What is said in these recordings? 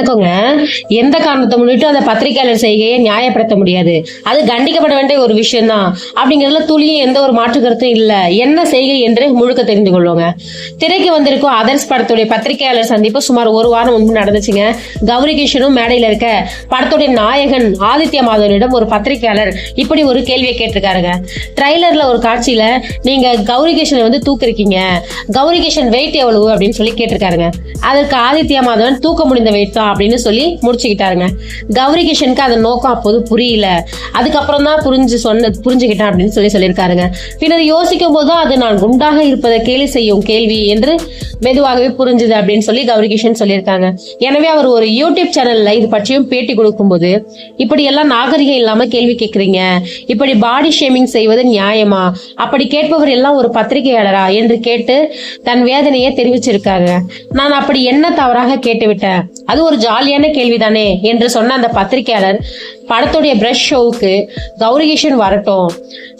வணக்கங்க. எந்த காரணத்தை முன்னிட்டு அந்த பத்திரிகையாளர் செய்கையை நியாயப்படுத்த முடியாது? அது கண்டிக்கப்பட வேண்டிய ஒரு விஷயம் தான் அப்படிங்கறதுல துளியும் எந்த ஒரு மாற்று கருத்தும் இல்ல. என்ன செய்கை என்று முழுக்க தெரிந்து கொள்வோங்க. திரைக்கு வந்திருக்கும் அதர்ஸ் படத்துடைய பத்திரிகையாளர் சந்திப்பு சுமார் ஒரு வாரம் முன்பு நடந்துச்சுங்க. கௌரி கிஷனும் மேடையில இருக்க படத்துடைய நாயகன் ஆதித்ய மாதவனிடம் ஒரு பத்திரிகையாளர் இப்படி ஒரு கேள்வியை கேட்டிருக்காருங்க. ட்ரைலர்ல ஒரு காட்சியில நீங்க கௌரி கிஷனை வந்து தூக்கிருக்கீங்க. கௌரி கிஷன் வெயிட் எவ்வளவு? அப்படின்னு சொல்லி கேட்டிருக்காருங்க. அதற்கு ஆதித்ய மாதவன் தூக்க முடிந்த வெயிட் தான். அப்படின்னு சொல்லி முடிச்சுக்கிட்டாருங்க. கௌரி கிஷனுக்கு அதன் நோக்கம் அப்போது புரியல. அதுக்கப்புறம் தான் புரிஞ்சு சொன்ன புரிஞ்சுக்கிட்டேன் அப்படின்னு சொல்லி சொல்லியிருக்காருங்க. பின்னர் யோசிக்கும் போது அது நான் குண்டாக இருப்பதை கேலி செய்யும் கேள்வி என்று மெதுவாகவே புரிஞ்சுது அப்படின்னு சொல்லி கௌரி கிஷன் சொல்லியிருக்காங்க. எனவே அவர் ஒரு யூடியூப் சேனல்ல இது பற்றியும் பேட்டி கொடுக்கும்போது இப்படி எல்லாம் நாகரிகம் இல்லாம கேள்வி கேட்கறீங்க. இப்படி பாடி ஷேமிங் செய்வது நியாயமா? அப்படி கேட்பவர் எல்லாம் ஒரு பத்திரிகையாளரா? என்று கேட்டு தன் வேதனையை தெரிவிச்சிருக்காங்க. நான் அப்படி என்ன தவறாக கேட்டுவிட்டேன்? அது ஒரு ஜாலியான கேள்விதானே என்று சொன்ன அந்த பத்திரிகையாளர் படத்துடைய பிரஷ் ஷோவுக்கு கௌரிகிஷன் வரட்டும்.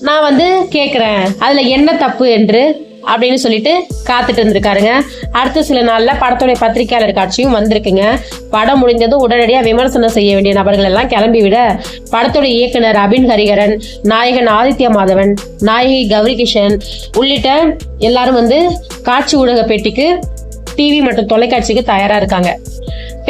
நான் வந்து கேட்குறேன் அதில் என்ன தப்பு என்று அப்படின்னு சொல்லிட்டு காத்துட்டு இருந்திருக்காருங்க. அடுத்த சில நாளில் படத்துடைய பத்திரிகையாளர் காட்சியும் வந்திருக்குங்க. படம் முடிந்ததும் உடனடியாக விமர்சனம் செய்ய வேண்டிய நபர்கள் எல்லாம் கிளம்பி விட படத்துடைய இயக்குனர் அபின் ஹரிகரன் நாயகன் ஆதித்ய மாதவன் நாயகி கௌரி கிஷன் உள்ளிட்ட எல்லாரும் வந்து காட்சி ஊடக பேட்டிக்கு டிவி மற்றும் தொலைக்காட்சிக்கு தயாராக இருக்காங்க.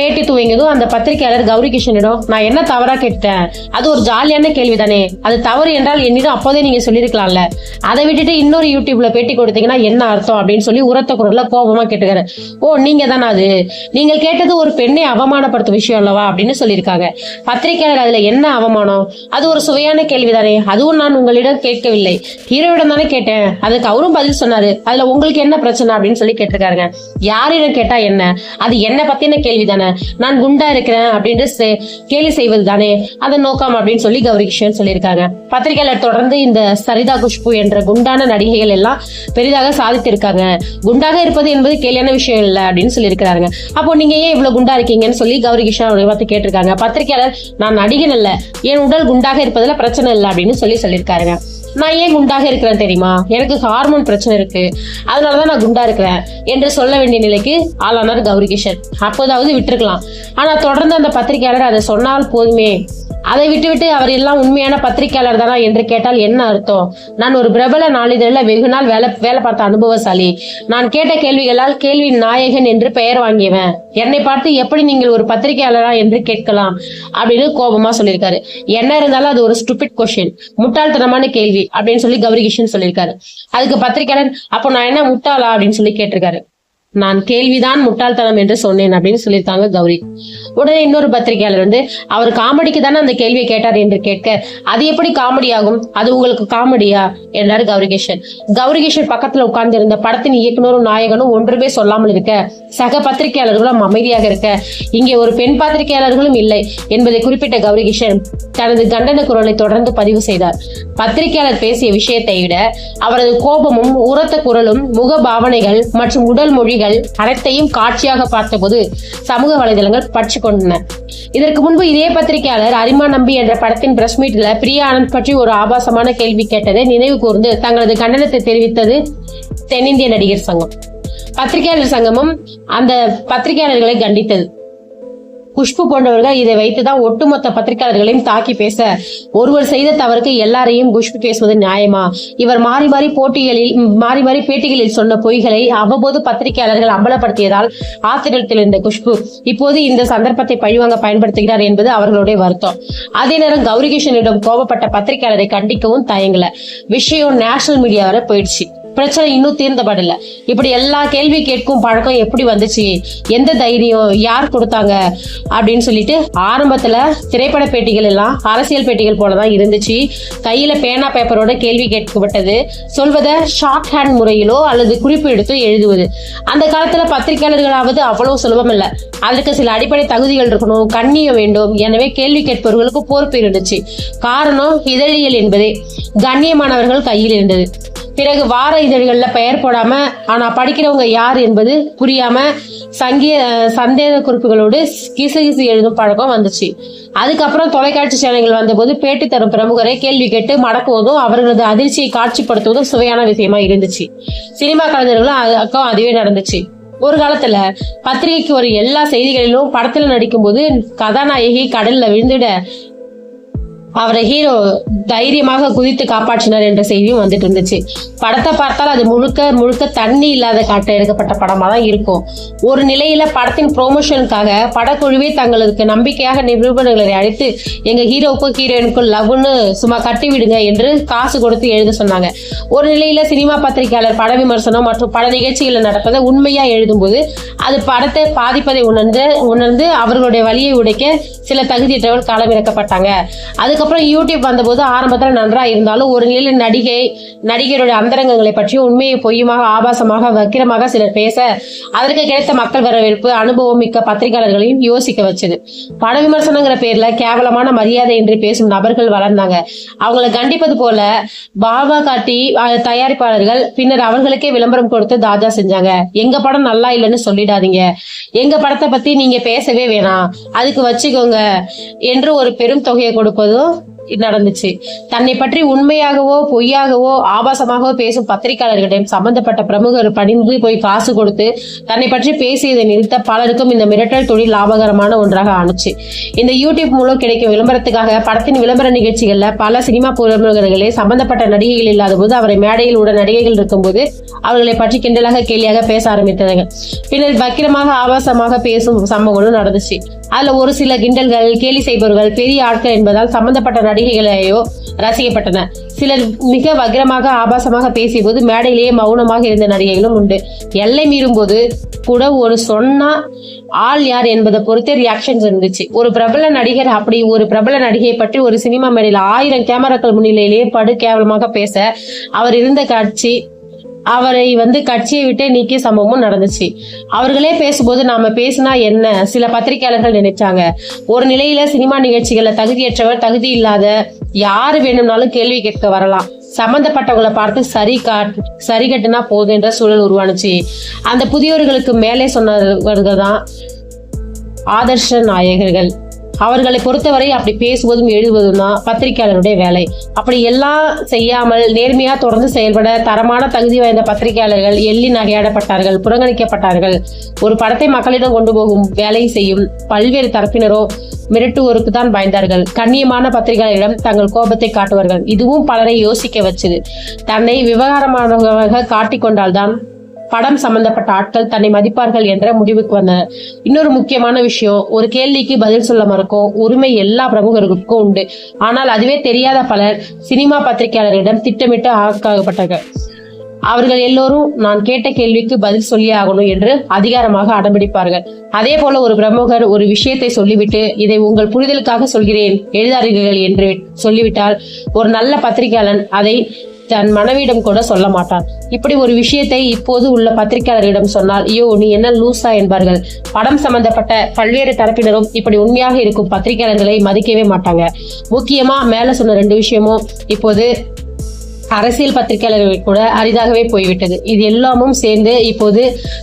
பேட்டி துவங்கியதும் அந்த பத்திரிகையாளர் கௌரி கிஷனிடம் நான் என்ன தவறா கேட்டேன் அது ஒரு ஜாலியான கேள்வி தானே அது தவறு என்றால் என்னிடம் அப்போதே நீங்க சொல்லிருக்கலாம்ல அதை விட்டுட்டு இன்னொரு யூடியூப்ல பேட்டி கொடுத்தீங்கன்னா என்ன அர்த்தம்? அப்படின்னு சொல்லி உரத்த குரல்ல கோபமா கேட்டுக்காரு ஓ நீங்க தானே அது? நீங்கள் கேட்டது ஒரு பெண்ணை அவமானப்படுத்தும் விஷயம் அல்லவா? அப்படின்னு சொல்லியிருக்காங்க. பத்திரிகையாளர் அதுல என்ன அவமானம்? அது ஒரு சுவையான கேள்விதானே. அதுவும் நான் உங்களிடம் கேட்கவில்லை. ஹீரோவிடம் தானே கேட்டேன். அதுக்கு அவரும் பதில் சொன்னாரு. அதுல உங்களுக்கு என்ன பிரச்சனை? அப்படின்னு சொல்லி கேட்டிருக்காருங்க. யாரிடம் கேட்டா என்ன? அது என்ன பத்தின கேள்வி தானே நான் குண்டா இருக்கிறேன் அப்படின்ட்டு கேலி செய்வது தானே அதை நோக்கம் அப்படின்னு சொல்லி கௌரி கிஷன் சொல்லியிருக்காங்க. பத்திரிகையாளர் தொடர்ந்து இந்த சரிதா குஷ்பு என்ற குண்டான நடிகைகள் எல்லாம் பெரிதாக சாதித்திருக்காங்க. குண்டாக இருப்பது என்பது கேலியான விஷயம் இல்லை அப்படின்னு சொல்லியிருக்கிறாங்க. அப்போ நீங்க ஏன் இவ்வளவு குண்டா இருக்கீங்கன்னு சொல்லி கௌரி கிஷன் அவரை பார்த்து கேட்டிருக்காங்க. பத்திரிகையாளர் நான் நடிகன் அல்ல. என் உடல் குண்டாக இருப்பதுல பிரச்சனை இல்லை அப்படின்னு சொல்லி சொல்லியிருக்காருங்க. நான் ஏன் குண்டாக இருக்கிறேன் தெரியுமா? எனக்கு ஹார்மோன் பிரச்சனை இருக்கு. அதனாலதான் நான் குண்டா இருக்கிறேன் என்று சொல்ல வேண்டிய நிலைக்கு ஆளானார் கௌரி கிஷன். அப்போதாவது விட்டுருக்கலாம். ஆனா தொடர்ந்து அந்த பத்திரிகையாளர் அதை சொன்னால் போதுமே. அதை விட்டுவிட்டு அவர் எல்லாம் உண்மையான பத்திரிகையாளர் தானா என்று கேட்டால் என்ன அர்த்தம்? நான் ஒரு பிரபல நாளிதழில் வெகு நாள் வேலை வேலை பார்த்த அனுபவசாலி. நான் கேட்ட கேள்விகளால் கேள்வி நாயகன் என்று பெயர் வாங்கியவன். என்னை பார்த்து எப்படி நீங்கள் ஒரு பத்திரிகையாளரா என்று கேட்கலாம் அப்படின்னு கோபமா சொல்லியிருக்காரு. என்ன இருந்தாலும் அது ஒரு ஸ்டூபிட் கொஸ்டின் முட்டாள்தனமான கேள்வி அப்படின்னு சொல்லி கௌரி கிஷன் சொல்லியிருக்காரு. அதுக்கு பத்திரிகையாளர் அப்போ நான் என்ன முட்டாளா அப்படின்னு சொல்லி கேட்டிருக்காரு. நான் கேள்விதான் முட்டாள்தனம் என்று சொன்னேன் அப்படின்னு சொல்லியிருக்காங்க கௌரி. உடனே இன்னொரு பத்திரிகையாளர் வந்து அவர் காமெடிக்கு தானே அந்த கேள்வியை கேட்டார் என்று கேட்க அது எப்படி காமெடி ஆகும்? அது உங்களுக்கு காமெடியா என்றார் கௌரிகேஷன் கௌரிகேஷன் பக்கத்துல உட்கார்ந்து இருந்த படத்தின் இயக்குனரும் நாயகனும் ஒன்றுமே சொல்லாமல் இருக்க சக பத்திரிகையாளர்களும் அமைதியாக இருக்க இங்கே ஒரு பெண் பத்திரிகையாளர்களும் இல்லை என்பதை குறிப்பிட்ட கௌரிகிஷன் தனது கண்டன குரலை தொடர்ந்து பதிவு செய்தார். பத்திரிகையாளர் பேசிய விஷயத்தை விட அவரது கோபமும் உரத்த குரலும் முக பாவனைகள் மற்றும் உடல் மொழி மொழிகள் அனைத்தையும் காட்சியாக பார்த்தபோது சமூக வலைதளங்கள் பற்றி கொண்டன. இதற்கு முன்பு இதே பத்திரிகையாளர் அரிமா நம்பி என்ற படத்தின் பிரஸ் மீட்ல பிரியா ஆனந்த் பற்றி ஒரு ஆபாசமான கேள்வி கேட்டதை நினைவு கூர்ந்து தங்களது கண்டனத்தை தெரிவித்தது தென்னிந்திய நடிகர் சங்கம். பத்திரிகையாளர் சங்கமும் அந்த பத்திரிகையாளர்களை கண்டித்தது. குஷ்பு போன்றவர்கள் இதை வைத்துதான் ஒட்டுமொத்த பத்திரிகையாளர்களையும் தாக்கி பேச ஒருவர் செய்த தவறுக்கு எல்லாரையும் குஷ்பு பேசுவது நியாயமா? இவர் மாறி மாறி போட்டிகளில் மாறி மாறி பேட்டிகளில் சொன்ன பொய்களை அவ்வப்போது பத்திரிகையாளர்கள் அம்பலப்படுத்தியதால் ஆத்திரத்தில் இருந்த குஷ்பு இப்போது இந்த சந்தர்ப்பத்தை பழிவாங்க பயன்படுத்துகிறார் என்பது அவர்களுடைய வருத்தம். அதே நேரம் கௌரிகிஷனிடம் கோபப்பட்ட பத்திரிகையாளரை கண்டிக்கவும் தயங்கல. விஷயம் நேஷனல் மீடியா வரை போயிடுச்சு. பிரச்சனை இன்னும் தீர்ந்தபடல. இப்படி எல்லா கேள்வி கேட்கும் பழக்கம் எப்படி வந்துச்சு? எந்த தைரியம்? யார் கொடுத்தாங்க? அப்படின்னு சொல்லிட்டு ஆரம்பத்துல திரைப்பட பேட்டிகள் எல்லாம் அரசியல் பேட்டிகள் போலதான் இருந்துச்சு. கையில பேனா பேப்பரோட கேள்வி கேட்கப்பட்டது. சொல்வதை ஷார்ட் ஹேண்ட் முறையிலோ அல்லது குறிப்பு எடுத்து எழுதுவது. அந்த காலத்துல பத்திரிகையாளர்களாவது அவ்வளவு சுலபம் இல்ல. அதற்கு சில அடிப்படை தகுதிகள் இருக்கணும் கண்ணியம் வேண்டும். எனவே கேள்வி கேட்பவர்களுக்கு பொறுப்பு இருந்துச்சு காரணம் இதழியல் என்பதே. கண்ணியமானவர்கள் கையில் இருந்தது. பிறகு வார இதழ்களில் பெயர் போடாம ஆனா படிக்கிறவங்க யார் என்பது புரியாம சங்கிய சந்தேக குறிப்புகளோடு கிசுகிசு எழுதும் பழக்கம் வந்துச்சு. அதுக்கப்புறம் தொலைக்காட்சி சேனல்கள் வந்தபோது பேட்டி தரும் பிரமுகரை கேள்வி கேட்டு மடக்குவதும் அவர்களது அதிர்ச்சியை காட்சிப்படுத்துவதும் சுவையான விஷயமா இருந்துச்சு. சினிமா கலைஞர்களும் அது- அக்கம் அதுவே நடந்துச்சு. ஒரு காலத்துல பத்திரிகைக்கு ஒரு எல்லா செய்திகளிலும் படத்துல நடிக்கும்போது கதாநாயகி கடல்ல விழுந்துட அவரை ஹீரோ தைரியமாக குதித்து காப்பாற்றினார் என்ற செய்தியும் வந்துட்டு இருந்துச்சு. படத்தை பார்த்தால் அது முழுக்க முழுக்க தண்ணி இல்லாத காட்ட எடுக்கப்பட்ட படமா தான் இருக்கும். ஒரு நிலையில படத்தின் ப்ரோமோஷனுக்காக படக்குழுவே தங்களுக்கு நம்பிக்கையாக நிரூபணங்களை அழைத்து எங்க ஹீரோவுக்கும் ஹீரோயினுக்கும் லவ்னு சும்மா கட்டி விடுங்க என்று காசு கொடுத்து எழுத சொன்னாங்க. ஒரு நிலையில சினிமா பத்திரிகையாளர் பட விமர்சனம் மற்றும் பட நிகழ்ச்சிகளில் நடப்பதை உண்மையா எழுதும்போது அது படத்தை பாதிப்பதை உணர்ந்து உணர்ந்து அவர்களுடைய வழியை உடைக்க சில தகுதியற்றவர்கள் இறக்கப்பட்டாங்க அதுக்கப்புறம் யூடியூப் வந்தபோது ஆரம்பத்தில் நன்றா இருந்தாலும் ஒரு நிலையில் நடிகை நடிகருடைய அந்தரங்கங்களை பற்றியும் உண்மையை பொய்யுமாக ஆபாசமாக வக்கிரமாக சிலர் பேச அதற்கு கிடைத்த மக்கள் வரவேற்பு அனுபவம் மிக்க பத்திரிகையாளர்களையும் யோசிக்க வச்சது. பட விமர்சனங்கிற பேர்ல கேவலமான மரியாதை என்று பேசும் நபர்கள் வளர்ந்தாங்க. அவங்களை கண்டிப்பது போல பாபா காட்டி தயாரிப்பாளர்கள் பின்னர் அவர்களுக்கே விளம்பரம் கொடுத்து தாஜா செஞ்சாங்க. எங்க படம் நல்லா இல்லைன்னு சொல்லிடாதீங்க. எங்க படத்தை பத்தி நீங்க பேசவே வேணாம். அதுக்கு வச்சுக்கோங்க. என்று ஒரு பெரும் தொகையை கொடுப்பதும் நடந்துச்சு. தன்னை பற்றி உண்மையாகவோ பொய்யாகவோ ஆபாசமாகவோ பேசும் பத்திரிகையாளர்களிடம் சம்பந்தப்பட்ட பிரமுகர் பணிந்து போய் காசு கொடுத்து தன்னை பற்றி பேசியதை நிறுத்த பலருக்கும் இந்த மிரட்டல் தொழில் லாபகரமான ஒன்றாக ஆணுச்சு. இந்த யூடியூப் மூலம் கிடைக்கும் விளம்பரத்துக்காக படத்தின் விளம்பர நிகழ்ச்சிகள்ல பல சினிமா பிரமுகர்களே சம்பந்தப்பட்ட நடிகைகள் இல்லாத போது அவரை மேடையில் உள்ள நடிகைகள் இருக்கும்போது அவர்களை பற்றி கிண்டலாக கேலியாக பேச ஆரம்பித்தனர் பின்னர் பக்கிரமாக ஆபாசமாக பேசும் சம்பவங்களும் நடந்துச்சு. அதுல ஒரு சில கிண்டல்கள் கேலி செய்பவர்கள் பெரிய ஆட்கள் என்பதால் சம்பந்தப்பட்ட நடிகைகளையோ ரசிக்கப்பட்டன. சிலர் மிக வக்கிரமாக ஆபாசமாக பேசிய போது மேடையிலேயே மௌனமாக இருந்த நடிகைகளும் உண்டு. எல்லை மீறும் போது கூட ஒரு சொன்னா ஆள் யார் என்பதை பொறுத்தே ரியாக்ஷன்ஸ் இருந்துச்சு. ஒரு பிரபல நடிகர் அப்படி ஒரு பிரபல நடிகையை பற்றி ஒரு சினிமா மேடையில் ஆயிரம் கேமராக்கள் முன்னிலையிலேயே படு கேவலமாக பேச அவர் இருந்த காட்சி அவரை வந்து கட்சியை விட்டே நீக்கிய சம்பவமும் நடந்துச்சு. அவர்களே பேசும்போது நாம பேசினா என்ன? சில பத்திரிகையாளர்கள் நினைச்சாங்க. ஒரு நிலையில சினிமா நிகழ்ச்சிகள்ல தகுதியற்றவர் தகுதி இல்லாத யாரு வேணும்னாலும் கேள்வி கேட்க வரலாம். சம்பந்தப்பட்டவங்களை பார்த்து சரி காட் சரி கட்டுனா போதும் என்ற சூழல் உருவானுச்சு. அந்த புதியவர்களுக்கு மேலே சொன்னவர்கள் தான் ஆதர்ஷ நாயகர்கள். அவர்களை பொறுத்தவரை அப்படி பேசுவதும் எழுதுவதும் தான் பத்திரிகையாளருடைய வேலை. அப்படி எல்லாம் செய்யாமல் நேர்மையா தொடர்ந்து செயல்பட தரமான தகுதி வாய்ந்த பத்திரிகையாளர்கள் எள்ளி நகையாடப்பட்டார்கள் புறங்கணிக்கப்பட்டார்கள் ஒரு படத்தை மக்களிடம் கொண்டு போகும் வேலை செய்யும் பல்வேறு தரப்பினரோ மிரட்டுவோருக்கு தான் பயந்தார்கள். கண்ணியமான பத்திரிகையாளரிடம் தங்கள் கோபத்தை காட்டுவார்கள். இதுவும் பலரை யோசிக்க வச்சது. தன்னை விவகாரமானவர்களாக காட்டிக்கொண்டால்தான் படம் சம்பந்தப்பட்ட ஆட்கள் தன்னை மதிப்பார்கள் என்ற முடிவுக்கு வந்தனர். இன்னொரு முக்கியமான விஷயம் ஒரு கேள்விக்கு பதில் சொல்ல மறுக்கும். உரிமை எல்லா பிரமுகர்களுக்கும் உண்டு. ஆனால் அதுவே தெரியாத பலர் சினிமா பத்திரிகையாளரிடம் திட்டமிட்டு ஆக்காகப்பட்டார்கள் அவர்கள் எல்லோரும் நான் கேட்ட கேள்விக்கு பதில் சொல்லியே ஆகணும் என்று அதிகாரமாக அடம்பிடிப்பார்கள் அதே போல ஒரு பிரமுகர் ஒரு விஷயத்தை சொல்லிவிட்டு இதை உங்கள் புரிதலுக்காக சொல்கிறேன் எழுதாதீர்கள் என்று சொல்லிவிட்டால் ஒரு நல்ல பத்திரிகையாளன் அதை தன் மனைவியிடம் கூட சொல்ல மாட்டான். இப்படி ஒரு விஷயத்தை இப்போது உள்ள பத்திரிகையாளர்களிடம் சொன்னால் ஐயோ நீ என்ன லூசா என்பார்கள். படம் சம்பந்தப்பட்ட பல்வேறு தரப்பினரும் இப்படி உண்மையாக இருக்கும் பத்திரிகையாளர்களை மதிக்கவே மாட்டாங்க. முக்கியமா மேல சொன்ன ரெண்டு விஷயமும் இப்போது அரசியல் பத்திரிகையாளர்கள் கூட அரிதாகவே போய்விட்டது. இது எல்லாமும் சேர்ந்து இப்போது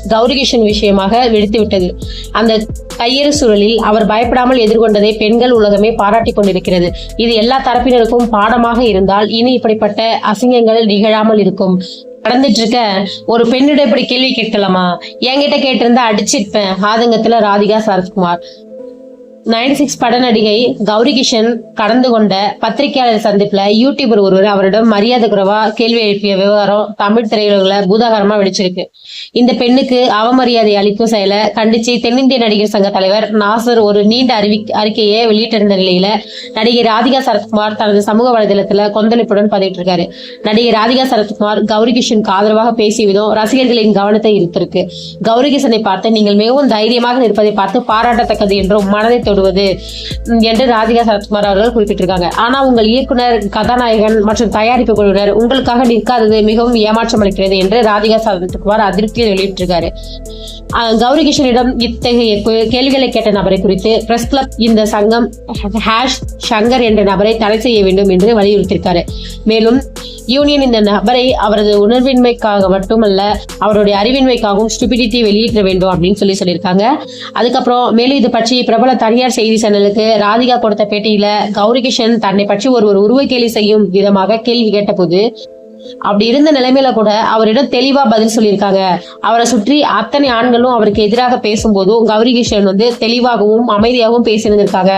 கௌரிகிஷன் விஷயமாக வெடித்துவிட்டது அந்த கையெறு சூழலில் அவர் பயப்படாமல் எதிர்கொண்டதை பெண்கள் உலகமே பாராட்டிக் கொண்டிருக்கிறது. இது எல்லா தரப்பினருக்கும் பாடமாக இருந்தால் இனி இப்படிப்பட்ட அசிங்கங்கள் நிகழாமல் இருக்கும். நடந்துட்டு இருக்க ஒரு பெண்ணிடம் இப்படி கேள்வி கேட்கலாமா? என்கிட்ட கேட்டிருந்தா அடிச்சிருப்பேன். ஆதங்கத்துல ராதிகா சரத்குமார். நைன்டி சிக்ஸ் பட நடிகை கௌரி கிஷன் கடந்து கொண்ட பத்திரிகையாளர் சந்திப்புல யூடியூபர் ஒருவர் அவரிடம் மரியாதை குறைவா கேள்வி எழுப்பிய விவகாரம் தமிழ் திரையுலகில பூதாகரமா வெடிச்சிருக்கு. இந்த பெண்ணுக்கு அவமரியாதை அளிக்கும் செயலை கண்டிச்சு தென்னிந்திய நடிகர் சங்க தலைவர் நாசர் ஒரு நீண்ட அறிவி அறிக்கையை வெளியிட்டிருந்த நிலையில நடிகை ராதிகா சரத்குமார் தனது சமூக வலைதளத்துல கொந்தளிப்புடன் பதிவிட்டு இருக்காரு நடிகை ராதிகா சரத்குமார் கௌரி கிஷனுக்கு ஆதரவாக பேசிய விதம் ரசிகர்களின் கவனத்தை ஈர்த்திருக்கு. கௌரி கிஷனை பார்த்து நீங்கள் மிகவும் தைரியமாக இருப்பதை பார்த்து பாராட்டத்தக்கது என்றும் மனதை தொடுவது என்று ராதிகா சரத்குமார் அவர்கள் குறிப்பிட்டிருக்காங்க. ஆனா உங்கள் இயக்குனர் கதாநாயகன் மற்றும் தயாரிப்பு குழுவினர் உங்களுக்காக நிற்காதது மிகவும் ஏமாற்றம் அளிக்கிறது என்று ராதிகா சரத்குமார் அதிருப்தியை வெளியிட்டிருக்காரு. கௌரி கிஷனிடம் இத்தகைய கேள்விகளை கேட்ட நபரை குறித்து பிரஸ் கிளப் இந்த சங்கம் ஹேஷ் சங்கர் என்ற நபரை தடை செய்ய வேண்டும் என்று வலியுறுத்தியிருக்காரு. மேலும் யூனியன் இந்த நபரை அவரது உணர்வின்மைக்காக மட்டுமல்ல அவருடைய அறிவின்மைக்காகவும் ஸ்டூபிடிட்டி வெளியிட வேண்டும் அப்படின்னு சொல்லி சொல்லியிருக்காங்க. அதுக்கப்புறம் மேலும் இது பற்றி பிரபல தனியார் செய்தி சேனலுக்கு ராதிகா கொடுத்த பேட்டியில கௌரி கிஷன் தன்னை பற்றி ஒருவர் உருவ கேலி செய்யும் விதமாக கேள்வி கேட்டபோது அப்படி இருந்த நிலைமையில கூட அவரிடம் தெளிவா பதில் சொல்லியிருக்காங்க. அவரை சுற்றி அத்தனை ஆண்களும் அவருக்கு எதிராக பேசும்போதும் கௌரி கிருஷ்ணன் வந்து தெளிவாகவும் அமைதியாகவும் பேசியிருந்திருக்காங்க.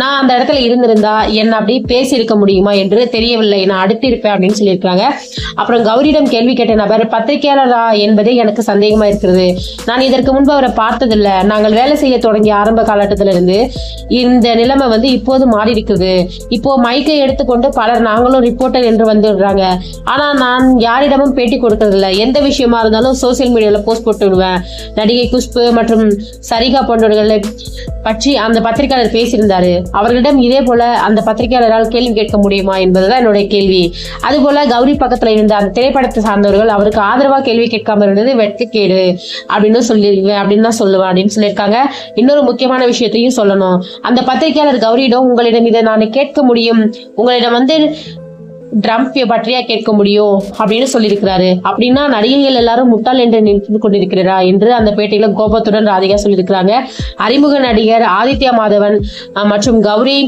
நான் அந்த இடத்துல இருந்திருந்தா என்ன அப்படி பேசியிருக்க முடியுமா என்று தெரியவில்லை. நான் அடுத்திருப்பேன் அப்படின்னு சொல்லியிருக்காங்க அப்புறம் கௌரியிடம் கேள்வி கேட்ட நபர் பத்திரிகையாளரா என்பதே எனக்கு சந்தேகமா இருக்கிறது. நான் இதற்கு முன்பு அவரை பார்த்ததில்லை. நாங்கள் வேலை செய்ய தொடங்கிய ஆரம்ப காலகட்டத்திலிருந்து இந்த நிலைமை வந்து இப்போது மாறி இருக்குது இப்போ மைக்கை எடுத்துக்கொண்டு பலர் நாங்களும் ரிப்போர்ட்டர் என்று வந்துடுறாங்க. ஆனா நான் யாரிடமும் பேட்டி கொடுக்கறதில்ல. எந்த விஷயமா இருந்தாலும் சோசியல் மீடியாவில் போஸ்ட் போட்டு விடுவேன். நடிகை குஷ்பு மற்றும் சரிகா போன்றவர்களை பற்றி அந்த பத்திரிகையாளர் பேசியிருந்தாரு. அவர்களிடம் இதே போல அந்த பத்திரிகையாளரால் கேள்வி கேட்க முடியுமா என்பதுதான் என்னுடைய கேள்வி. அதுபோல கௌரி பக்கத்தில் இருந்த அந்த திரைப்படத்தை சார்ந்தவர்கள் அவருக்கு ஆதரவாக கேள்வி கேட்காம இருந்தது வெட்கக்கேடு அப்படின்னு சொல்லிடுவேன் அப்படின்னு தான் சொல்லுவேன் அப்படின்னு சொல்லியிருக்காங்க. இன்னொரு முக்கியமான விஷயத்தையும் சொல்லணும். அந்த பத்திரிகையாளர் கௌரியிடம் உங்களிடம் இதை நான் கேட்க முடியும். உங்களிடம் வந்து ட்ரம்ப் பற்றியா கேட்க முடியும் அப்படின்னு சொல்லியிருக்கிறாரு. அப்படின்னா நடிகைகள் எல்லாரும் முட்டாள் என்று நினைத்து கொண்டிருக்கிறா என்று அந்த பேட்டியில கோபத்துடன் ராதிகா சொல்லியிருக்கிறாங்க. அறிமுக நடிகர் ஆதித்யா மாதவன் மற்றும் கௌரி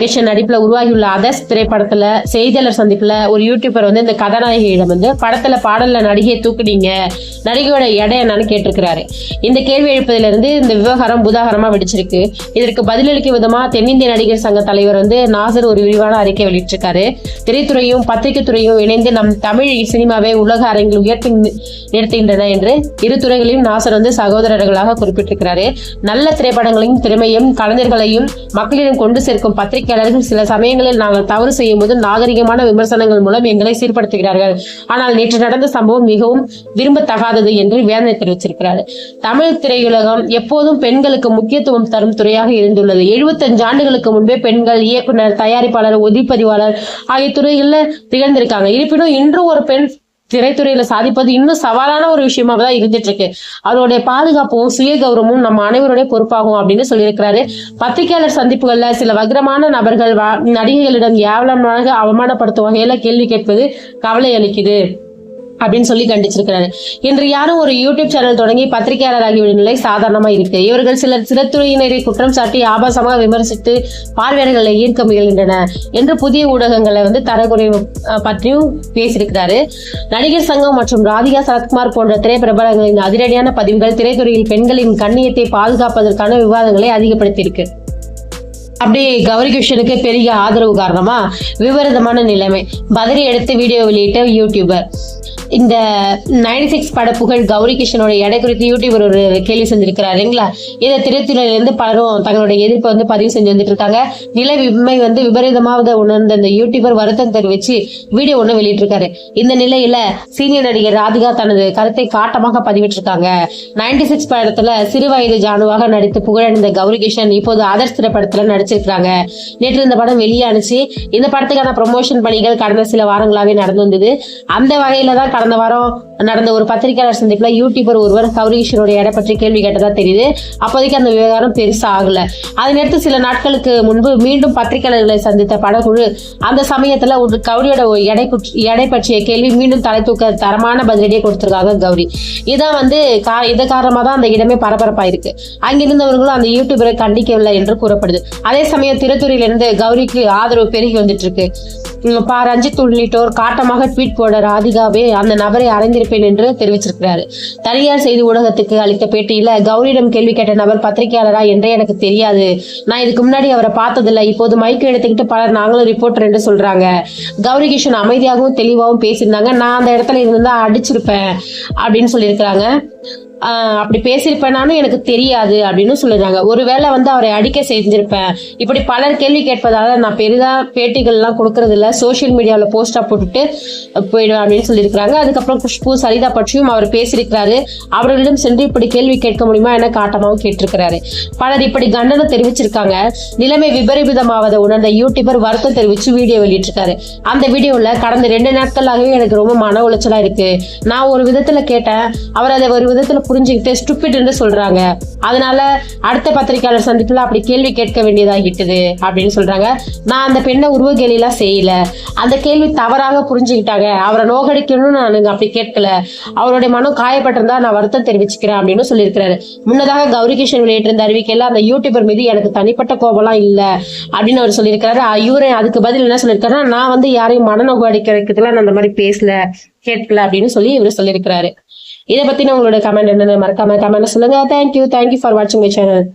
கிருஷ்ணன் நடிப்புல உருவாகியுள்ள அதர்ஸ் திரைப்படத்துல செய்தியாளர் சந்திப்புல ஒரு யூடியூபர் வந்து இந்த கதாநாயகியிடம் வந்து படத்துல பாடல்ல நடிகையை தூக்குனீங்க நடிகையோட எடை என்னன்னு கேட்டிருக்கிறாரு. இந்த கேள்வி எழுப்பதிலிருந்து இந்த விவகாரம் புதாகரமா வெடிச்சிருக்கு. இதற்கு பதிலளிக்கும் விதமா தென்னிந்திய நடிகர் சங்க தலைவர் வந்து நாசர் ஒரு விரிவான அறிக்கை வெளியிட்டிருக்காரு. திரைத்துறையும் பத்திரிகை துறையும் இணைந்து நம் தமிழ் சினிமாவை உலக அரங்கில் உயர்த்தி நிறுத்துகின்றன என்று இரு துறைகளையும் நாசர் வந்து சகோதரர்களாக குறிப்பிட்டிருக்கிறாரு. நல்ல திரைப்படங்களையும் திறமையும் கலைஞர்களையும் மக்களிடம் கொண்டு சேர்க்கும் பத்திரிகையாளர்கள் சில சமயங்களில் நாங்கள் தவறு செய்யும் போது நாகரிகமான விமர்சனங்கள் மூலம் எங்களை சீர்படுத்துகிறார்கள். ஆனால் நேற்று நடந்த சம்பவம் மிகவும் விரும்பத்தகாதது என்று வேதனை தெரிவிச்சிருக்கிறார் தமிழ் திரையுலகம் எப்போதும் பெண்களுக்கு முக்கியத்துவம் தரும் துறையாக இருந்துள்ளது. 75 ஆண்டுகளுக்கு முன்பே பெண்கள் இயக்குனர் தயாரிப்பாளர் ஒளிப்பதிவாளர் ஆகிய துறை துறைகளில் திகழ்ந்திருக்காங்க. இருப்பினும் இன்றும் ஒரு பெண் திரைத்துறையில சாதிப்பது இன்னும் சவாலான ஒரு விஷயமா தான் இருந்துட்டு இருக்கு அவருடைய பாதுகாப்பும் சுய கௌரவமும் நம்ம அனைவருடைய பொறுப்பாகும் அப்படின்னு சொல்லியிருக்கிறாரு. பத்திரிகையாளர் சந்திப்புகள்ல சில வக்ரமான நபர்கள் நடிகைகளிடம் ஏவலமாக அவமானப்படுத்தும் வகையில கேள்வி கேட்பது கவலை அளிக்குது. அப்படின்னு சொல்லி கண்டிச்சிருக்கிறாரு. இன்று யாரும் ஒரு யூடியூப் சேனல் தொடங்கி பத்திரிகையாளர் நிலை சாதாரணமா இருக்கு. இவர்கள் சிலர் சிறத்துறையினரை குற்றம் சாட்டி ஆபாசமாக விமர்சித்து பார்வையாளர்களை ஈர்க்க முயல்கின்றன என்று புதிய ஊடகங்களை வந்து தரக்குறைவு பற்றியும் பேசியிருக்கிறாரு. நடிகர் சங்கம் மற்றும் ராதிகா சரத்குமார் போன்ற திரைப்பிரபலங்களின் அதிரடியான பதிவுகள் திரைத்துறையில் பெண்களின் கண்ணியத்தை பாதுகாப்பதற்கான விவாதங்களை அதிகப்படுத்தியிருக்கு. அப்படி கௌரி கிருஷ்ணனுக்கு பெரிய ஆதரவு காரணமா விபரீதமான நிலைமை. பதறி எடுத்து வீடியோ வெளியிட்ட யூடியூபர் இந்த நைன்டி சிக்ஸ் பட புகழ் கௌரி கிருஷ்ணனோட எடை குறித்து யூடியூபர் ஒரு கேள்வி செஞ்சிருக்கிறாருங்களா இதை திரைத்துறையிலிருந்து பலரும் தங்களுடைய எதிர்ப்பை வந்து பதிவு செஞ்சு வந்துட்டு இருக்காங்க. நிலை வந்து விபரீதமாக உணர்ந்த இந்த யூடியூபர் வருத்தம் தெரிவிச்சு வீடியோ ஒன்று வெளியிட்டிருக்காரு. இந்த நிலையில சீனியர் நடிகர் ராதிகா தனது கருத்தை காட்டமாக பதிவிட்டிருக்காங்க. நைன்டி சிக்ஸ் படத்துல சிறு வயது ஜானுவாக நடித்து புகழடைந்த கௌரி கிருஷ்ணன் இப்போது அதர்ஸ் திரைப்படத்துல நடிச்சிருக்காங்க நேற்று இந்த படம் வெளியானுச்சு இந்த படத்துக்கான ப்ரொமோஷன் பணிகள் கடந்த சில வாரங்களாவே நடந்து வந்தது. அந்த வகையில தான் கடந்த வாரம் நடந்த ஒரு பத்திரிகையாளர் சந்திப்புல யூடியூபர் ஒருவர் கௌரீஸ்வரோட இடம் பற்றி கேள்வி கேட்டதா தெரியுது. அப்போதைக்கு அந்த விவகாரம் பெருசா ஆகல. அதனடுத்து சில நாட்களுக்கு முன்பு மீண்டும் பத்திரிகையாளர்களை சந்தித்த படக்குழு அந்த சமயத்துல ஒரு கௌரியோட எடை எடை பற்றிய கேள்வி மீண்டும் தலை தூக்க தரமான பதிலடியை கொடுத்திருக்காங்க கௌரி. இதான் வந்து கா- இது காரணமா தான் அந்த இடமே பரபரப்பாயிருக்கு. அங்கிருந்தவர்களும் அந்த யூடியூபரை கண்டிக்கவில்லை என்று கூறப்படுது. அதே அதே சமயம் திருத்துறையிலிருந்து கௌரிக்கு ஆதரவு பெருகி வந்துட்டு இருக்கு பா ரஞ்சித் உள்ளிட்டோர் காட்டமாக ட்வீட் போட ராதிகாவே அந்த நபரை அறிந்திருப்பேன் என்று தெரிவிச்சிருக்கிறாரு. தனியார் செய்தி ஊடகத்துக்கு அளித்த பேட்டியில கௌரியிடம் கேள்வி கேட்ட நபர் பத்திரிகையாளரா என்றே எனக்கு தெரியாது. நான் இதுக்கு முன்னாடி அவரை பார்த்ததில்லை. இப்போது மைக்கு எடுத்துக்கிட்டு பலர் நாங்களும் ரிப்போர்ட்டர் என்று சொல்றாங்க. கௌரி கிஷன் அமைதியாகவும் தெளிவாகவும் பேசியிருந்தாங்க. நான் அந்த இடத்துல இருந்தா அடிச்சிருப்பேன் அப்படின்னு சொல்லியிருக்கிறாங்க. அப்படி பேசியிருப்பேனாலும் எனக்கு தெரியாது அப்படின்னு சொல்லிடுறாங்க ஒருவேளை வந்து அவரை அடிக்க செஞ்சிருப்பேன். இப்படி பலர் கேள்வி கேட்பதால நான் பெரிதா பேட்டிகள்லாம் கொடுக்கறது இல்ல சோசியல் மீடியாவில் போஸ்டா போட்டுட்டு போயிடுவேன் அப்படின்னு சொல்லியிருக்கிறாங்க. அதுக்கப்புறம் குஷ்பு சரிதா பற்றியும் அவர் பேசியிருக்கிறாரு. அவர்களிடம் சென்று இப்படி கேள்வி கேட்க முடியுமா என காட்டமாகவும் கேட்டிருக்கிறாரு. பலர் இப்படி கண்டனம் தெரிவிச்சிருக்காங்க. நிலைமை விபரீதமாவதை உணர்ந்த யூடியூபர் வருத்தம் தெரிவிச்சு வீடியோ வெளியிட்டிருக்காரு. அந்த வீடியோவில் கடந்த ரெண்டு நாட்களாகவே எனக்கு ரொம்ப மன உளைச்சலா இருக்கு. நான் ஒரு விதத்துல கேட்டேன். அவர் அதை ஒரு விதத்துல புரிஞ்சுக்கிட்டு ஸ்டூபிட்னு சொல்றாங்க. அதனால அடுத்த பத்திரிக்கையாளர் சந்திப்புல அப்படி கேள்வி கேட்க வேண்டியதாகிட்டது அப்படின்னு சொல்றாங்க. நான் அந்த பெண்ணை உருவ கேலிலாம் செய்யல. அந்த கேள்வி தவறாக புரிஞ்சுக்கிட்டாங்க அவரை நோகடிக்கணும்னு நான் அப்படி கேட்கல. அவருடைய மனம் காயப்பட்டிருந்தா நான் வருத்தம் தெரிவிச்சுக்கிறேன் அப்படின்னு சொல்லியிருக்கிறாரு. முன்னதாக கௌரி கிருஷ்ணன் வெளியிட்டிருந்த அறிவிக்கையில அந்த யூடியூபர் மீது எனக்கு தனிப்பட்ட கோபம்லாம் இல்ல அப்படின்னு அவர் சொல்லியிருக்காரு ஐயூரே அதுக்கு பதில் என்ன சொல்லியிருக்காருன்னா நான் வந்து யாரையும் மனநோக்கு அடிக்கிறதுக்குலாம் நான் அந்த மாதிரி பேசல கேட்கல அப்படின்னு சொல்லி இவர் சொல்லியிருக்கிறாரு. இதை பற்றின உங்களோட கமெண்ட் என்னென்னு மறக்காம கமெண்ட் சொல்லுங்க. Thank you thank you for வாட்சிங் மை சேனல்